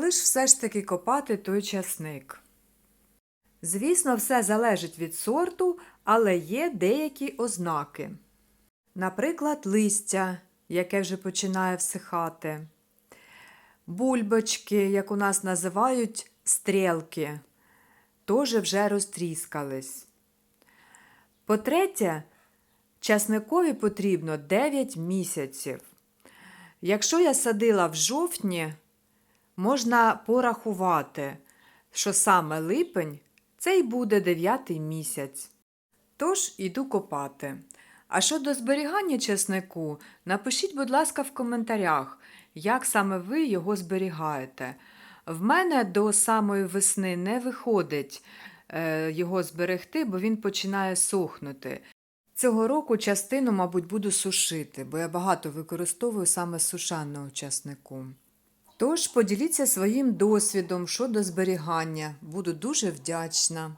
коли ж все ж таки копати той часник? Звісно, все залежить від сорту, але є деякі ознаки. Наприклад, листя, яке вже починає всихати, бульбочки, як у нас називають стрілки, теж вже розтріскались. По-третє, часникові потрібно 9 місяців. Якщо я садила в жовтні, можна порахувати, що саме липень це й буде 9 місяць. Тож іду копати. А щодо зберігання чеснику, напишіть, будь ласка, в коментарях, як саме ви його зберігаєте. В мене до самої весни не виходить е, його зберегти, бо він починає сохнути. Цього року частину, мабуть, буду сушити, бо я багато використовую саме сушаного часнику. Тож поділіться своїм досвідом щодо зберігання. Буду дуже вдячна.